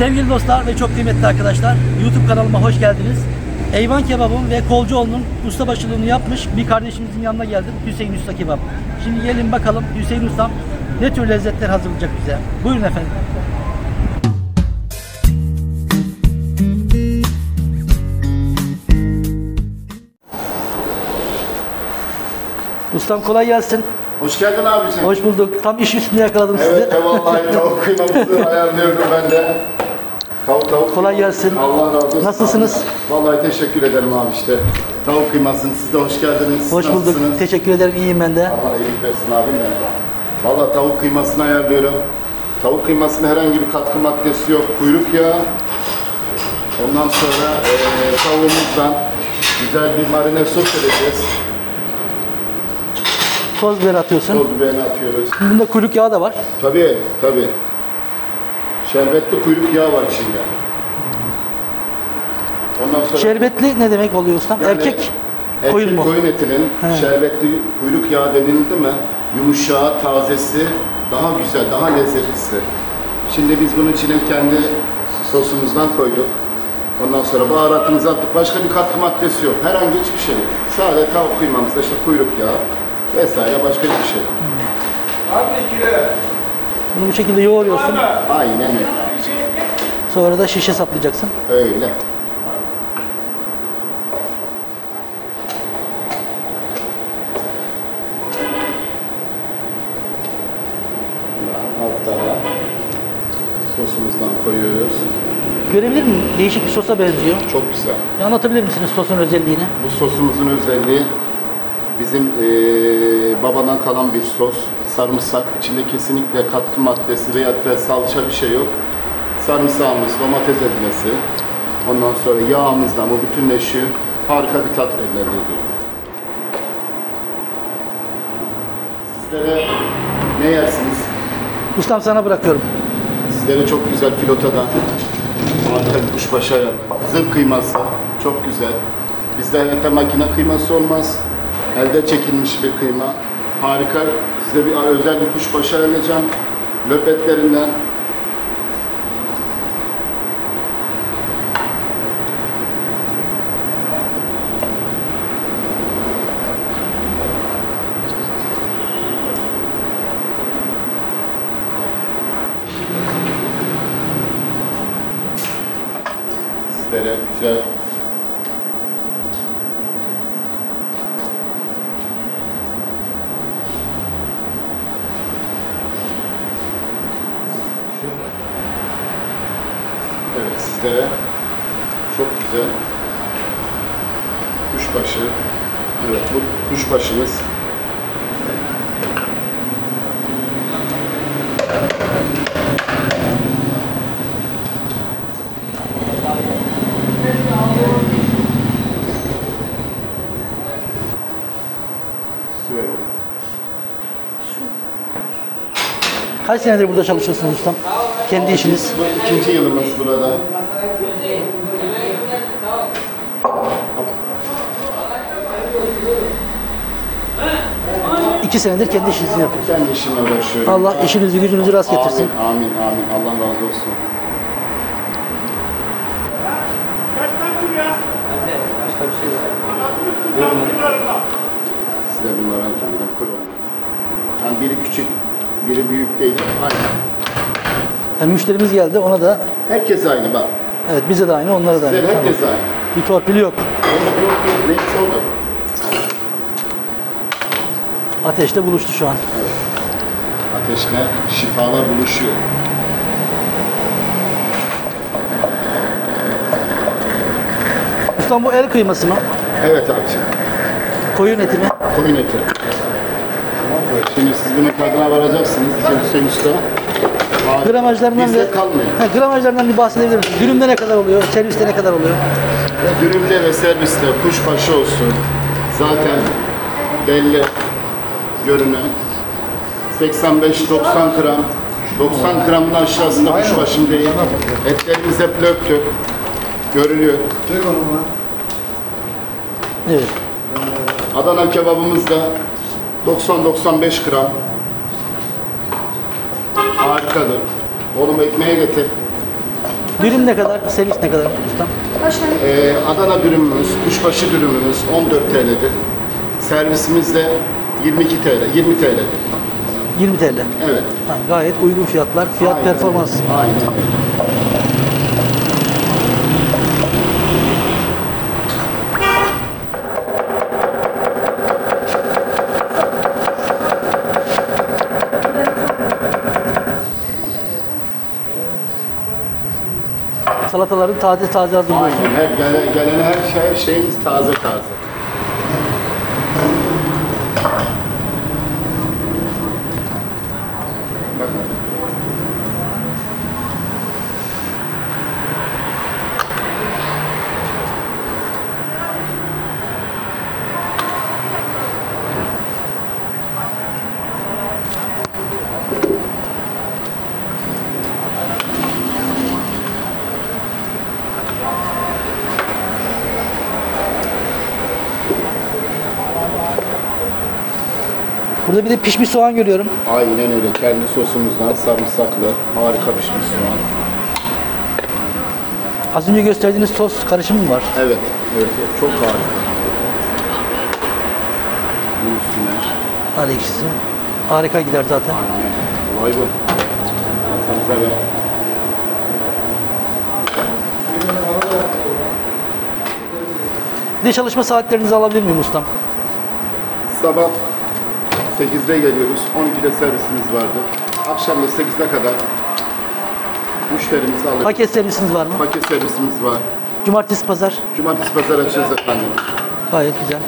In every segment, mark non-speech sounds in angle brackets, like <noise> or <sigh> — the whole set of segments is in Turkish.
Sevgili dostlar ve çok kıymetli arkadaşlar, YouTube kanalıma hoş geldiniz. Eyvan Kebab'ın ve Kolcuoğlu'nun ustabaşılığını yapmış bir kardeşimizin yanına geldim. Hüseyin Usta Kebap. Şimdi gelin bakalım Hüseyin Ustam ne tür lezzetler hazırlayacak bize. Buyurun efendim. Ustam kolay gelsin. Hoş geldin abicim. Hoş bulduk. Tam iş üstünde yakaladım Evet, sizi. vallahi tavuk <laughs> kıymamızı ayarlıyordum ben de. Tavuk tavuk. Kolay gelsin. Allah razı olsun. Nasılsınız? Vallahi teşekkür ederim abi işte. Tavuk kıymasını siz de hoş geldiniz. Hoş bulduk. Nasılsınız? Teşekkür ederim. İyiyim ben de. Allah iyilik versin abim benim. Vallahi tavuk kıymasını ayarlıyorum. Tavuk kıymasında herhangi bir katkı maddesi yok. Kuyruk yağı. Ondan sonra eee tavuğumuzdan güzel bir marine sos edeceğiz. Toz biber atıyorsun. Toz biberini atıyoruz. Bunda kuyruk yağı da var. Tabii, tabii. Şerbetli kuyruk yağı var içinde. Ondan sonra Şerbetli ne demek oluyor ustam? Yani Erkek erkek koyun mu? koyun etinin He. şerbetli kuyruk yağı denildi mi yumuşağı, tazesi, daha güzel, daha lezzetlisi. Şimdi biz bunun içine kendi sosumuzdan koyduk. Ondan sonra baharatımızı attık. Başka bir katkı maddesi yok. Herhangi hiçbir şey yok. Sadece tavuk kıymamızda işte kuyruk yağı vesaire başka hiçbir şey yok. Bunu bu şekilde yoğuruyorsun. Aynen öyle. Sonra da şişe saplayacaksın. Öyle. Daha sosumuzdan koyuyoruz. Görebilir miyim? Değişik bir sosa benziyor. Çok güzel. Bir Anlatabilir misiniz sosun özelliğini? Bu sosumuzun özelliği bizim eee, babadan kalan bir sos. Sarımsak. içinde kesinlikle katkı maddesi veyahut da salça bir şey yok. Sarımsağımız, domates ezmesi. Ondan sonra yağımızdan bu bütünleşiyor. Harika bir tat elde ediyor. Sizlere ne yersiniz? Ustam sana bırakıyorum. Sizlere çok güzel filotadan harika bir kuşbaşı ayarı. Zırh kıyması çok güzel. Bizde hayatta makine kıyması olmaz. Elde çekilmiş bir kıyma. Harika. Size bir özel bir kuşbaşı ayarlayacağım. Löpetlerinden sizlere güzel Evet sizlere çok güzel kuşbaşı Evet bu kuşbaşımız. Kaç senedir burada çalışıyorsunuz ustam? Kendi işiniz. Bu ikinci yılımız burada. İki senedir kendi işinizi yapıyorsunuz. Kendi işimle uğraşıyorum. Allah işinizi gücünüzü rast getirsin. Amin, amin, amin. Allah razı olsun. Size bunları hazırladım. Koyalım. Yani biri küçük, biri büyük değil. Aynı. Yani müşterimiz geldi ona da Herkes aynı bak. evet bize de aynı onlara da aynı. Size Tamam. herkes aynı. Bir torpili yok. Neyse o da. Ateşte buluştu şu an. Ateşle şifalar buluşuyor. Ustam bu el kıyması mı? Evet abiciğim. Koyun eti mi? Koyun eti. Şimdi siz bunun tadına varacaksınız. Hüseyin Usta. Gramajlarından Bizde ve kalmıyor. He, gramajlarından bir bahsedebilir misiniz? Dürümde ne kadar oluyor? Serviste ne kadar oluyor? Dürümde ve serviste kuşbaşı olsun. Zaten belli görünen 85-90 gram 90 gramın aşağısında kuşbaşım değil. Etlerimiz hep löptür. Görülüyor. Evet. Adana kebabımız da 90-95 gram. Harikadır. Oğlum ekmeğe getir. Dürüm ne kadar? Servis ne kadar ustam? Ee, Adana dürümümüz, kuşbaşı dürümümüz 14 TL'dir. Servisimiz de 22 TL, 20 TL'dir. 20 TL. Evet. Ha, gayet uygun fiyatlar. Fiyat Aynen. performans. Aynen. Salataların taze taze hazırlıyorsun. Aynen. Her, gelen, gelen her şey, şeyimiz taze taze. Burada bir de pişmiş soğan görüyorum. Aynen öyle. Kendi sosumuzdan sarımsaklı, harika pişmiş soğan. Az önce gösterdiğiniz sos karışımı mı var? Evet, evet, evet. Çok harika. Bu üstüne. Nar ekşisi. Harika gider zaten. Aynen. Olay bu. Masanıza ver. Bir de çalışma saatlerinizi alabilir miyim ustam? Sabah 8'de geliyoruz. 12'de servisimiz vardı. Akşam da 8'e kadar müşterimizi alıyoruz. Paket servisiniz var mı? Paket servisimiz var. Cumartesi, pazar. Cumartesi pazar açacağız efendim. Gayet güzel.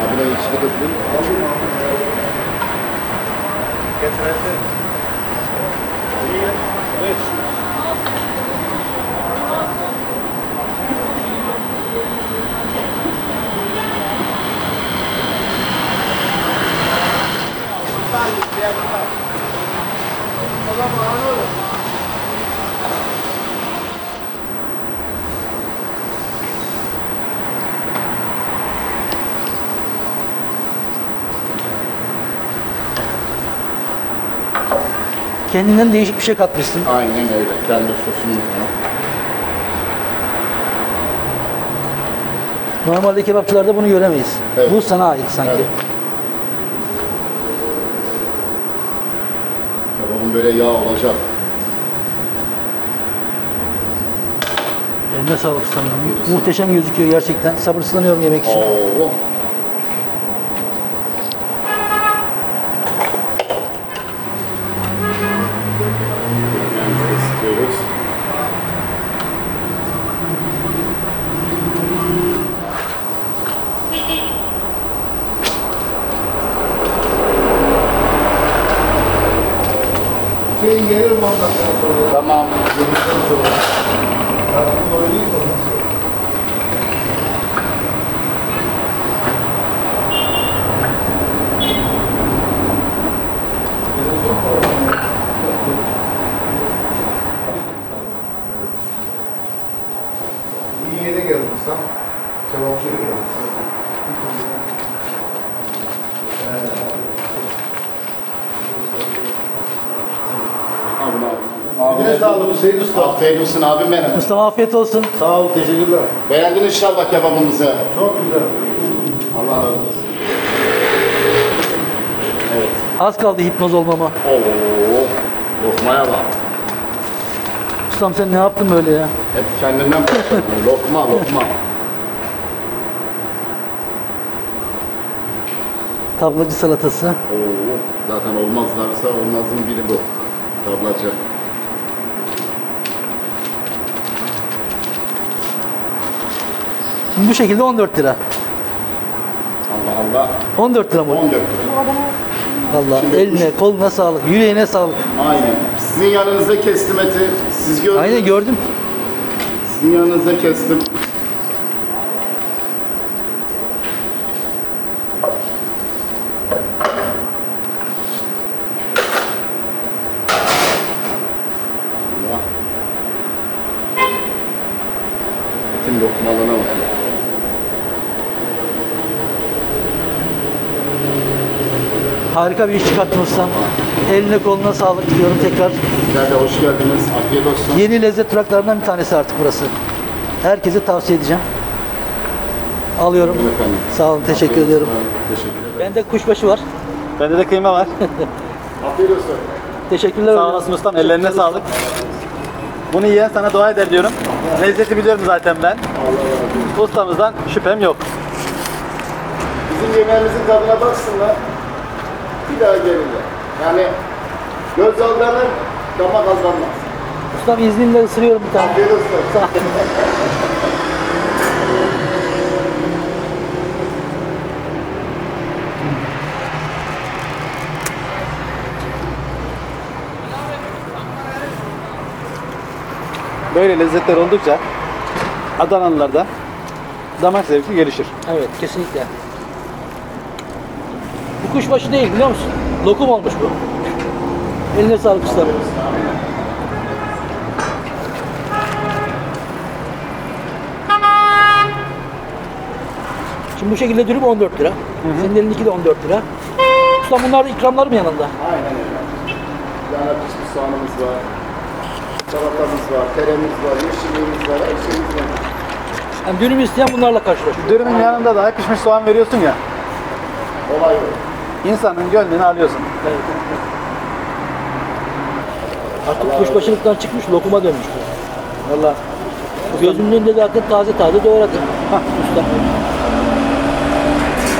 Abine yeşil de Kendinden değişik bir şey katmışsın. Aynen öyle. Kendi sosumuzdan. Normalde kebapçılarda bunu göremeyiz. Evet. Bu sana ait sanki. Evet. Kebabın böyle yağ olacak. Eline sağlık ustam. Muhteşem gözüküyor gerçekten. Sabırsızlanıyorum yemek için. Oo. Hüseyin gelir mi ondan sonra? Tamam. Yedikten sonra. Yardımcı oynayayım mı ondan sonra? İyi yere geldin sen. Kebapçıya geldin. Abim abi. Abine sağlık Hüseyin Usta. Afiyet olsun abim benim. Ustam afiyet olsun. Sağ ol, teşekkürler. Beğendin inşallah kebabımızı. Çok güzel. Allah razı olsun. Evet. Az kaldı hipnoz olmama. Oo. Lokmaya bak. Ustam sen ne yaptın böyle ya? Hep kendinden başlıyor. <laughs> lokma lokma. Tablacı salatası. Oo. Zaten olmazlarsa olmazın biri bu. Tablacı. Şimdi bu şekilde 14 lira. Allah Allah. 14 lira mı? 14 lira. Valla Şimdi- eline, koluna sağlık, yüreğine sağlık. Aynen. Sizin yanınızda kestim eti. Siz gördünüz. Aynen gördüm. Sizin yanınızda kestim. Allah. Etin lokmalığına Harika bir iş çıkarttın ustam. Eline koluna sağlık diyorum tekrar. Sizler de hoş geldiniz. Afiyet olsun. Yeni lezzet duraklarından bir tanesi artık burası. Herkese tavsiye edeceğim. Alıyorum. Efendim. Sağ olun, teşekkür Afiyet ediyorum. olsun. Teşekkür ederim. Bende kuşbaşı var. Bende de kıyma var. <laughs> Afiyet olsun. Teşekkürler. Sağ olasın ustam. Ellerine sağlık. Bunu yiyen sana dua eder diyorum. Lezzeti biliyorum zaten ben. Ustamızdan şüphem yok. Bizim yemeğimizin tadına baksınlar. Bir daha gelirler. Yani göz aldanır, damak aldanmaz. Ustam izninle ısırıyorum bir tane. Afiyet olsun. Böyle lezzetler oldukça Adanalılarda damak zevki gelişir. Evet, kesinlikle. Kuşbaşı değil biliyor musun? Lokum olmuş bu. Eline sağlık ustam. Şimdi bu şekilde dürüm 14 lira. Senin elindeki de 14 lira. Ustam bunlar da ikramlar mı yanında? Aynen öyle. Yani pişmiş soğanımız var. Salatamız var, teremiz var, yeşilliğimiz var, her şeyimiz var. Yani dürüm isteyen bunlarla karşılaşıyor. Dürümün yanında da pişmiş soğan veriyorsun ya. Olay bu. İnsanın gönlünü alıyorsun. Evet. Artık kuşbaşılıktan çıkmış lokuma dönmüş. Valla Gözümün önünde zaten taze taze doğradı. Hah usta.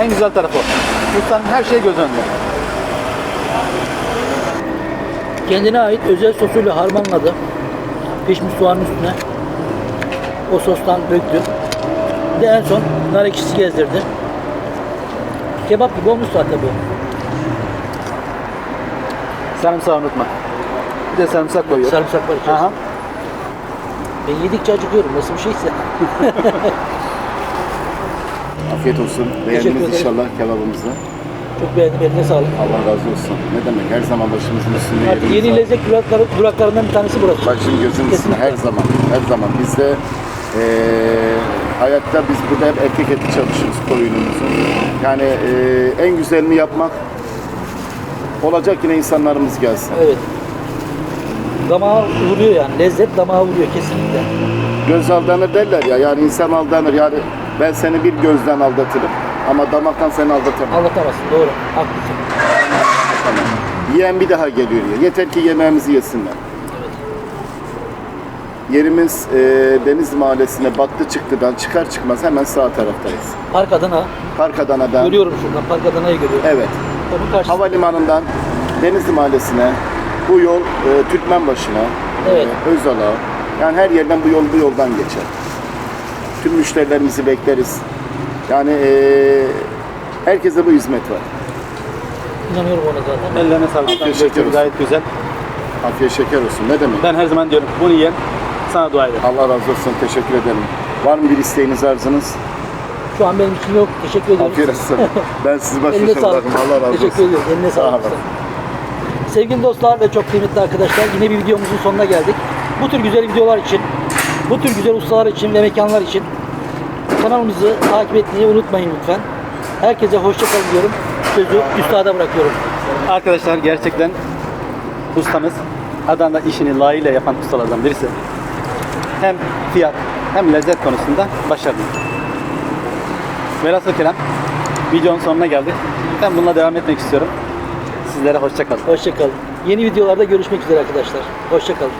en güzel tarafı o. Ustanın her şeyi göz önünde. Kendine ait özel sosuyla harmanladı. Pişmiş soğanın üstüne. O sostan döktü. Bir de en son nar ekşisi gezdirdi. Kebap gibi olmuş zaten bu. Sarımsağı unutma. Bir de sarımsak koyuyor. Sarımsak var içerisinde. Aha. Ben yedikçe acıkıyorum. Nasıl bir şeyse. <laughs> Afiyet olsun. Teşekkür Beğendiniz ederim. inşallah kebabımızı. Çok beğendim. Eline sağlık. Allah razı olsun. Ne demek her zaman başımızın üstünde Artık yerimiz yeni var. lezzet durakları, duraklarından bir tanesi burası. Gözün üstüne Kesinlikle. her zaman, her zaman. Biz de eee, hayatta biz burada hep erkek eti çalışırız koyunumuzu. Yani eee, en güzelini yapmak olacak yine insanlarımız gelsin. Evet. Damağa vuruyor yani. Lezzet damağa vuruyor kesinlikle. Göz aldanır derler ya yani insan aldanır yani ben seni bir gözden aldatırım ama damaktan seni aldatamam. Anlatamazsın. Doğru. Haklısın. Yiyen bir daha geliyor ya. Yeter ki yemeğimizi yesinler. Yerimiz eee Deniz Mahallesi'ne battı çıktıdan çıkar çıkmaz hemen sağ taraftayız. Park Adana. Park Adana'dan Görüyorum şuradan. Park Adana'yı görüyorum. evet Onun karşısında. havalimanından Denizli Mahallesi'ne bu yol e, Türkmenbaşı'na, Evet. e, Özal'a yani her yerden bu yol bu yoldan geçer. Tüm müşterilerimizi bekleriz. Yani e, herkese bu hizmet var. İnanıyorum ona zaten. Ellerine sağlık. Afiyet Lezzeti olsun. gayet güzel. Afiyet şeker olsun. Ne demek? Ben her zaman diyorum bunu yiyen sana dua eder. Allah razı olsun. Teşekkür ederim. Var mı bir isteğiniz, arzunuz? Şu an benim için yok. Teşekkür ederim. Afiyet olsun. <laughs> Ben sizi baş Eline başa sağlık. bırakırım. Allah razı olsun. Teşekkür ediyorum. Eline Sağ sağlık. Sevgili dostlar ve çok kıymetli arkadaşlar yine bir videomuzun sonuna geldik. Bu tür güzel videolar için, bu tür güzel ustalar için ve mekanlar için kanalımızı takip etmeyi unutmayın lütfen. Herkese hoşça kalın diyorum. Sözü üstada bırakıyorum. Arkadaşlar gerçekten ustamız Adana'da işini layığıyla yapan ustalardan birisi. Hem fiyat hem lezzet konusunda başarılı. Velhasıl kelam videonun sonuna geldik. Ben bununla devam etmek istiyorum. Sizlere hoşça kalın. Hoşça kalın. Yeni videolarda görüşmek üzere arkadaşlar. Hoşça kalın.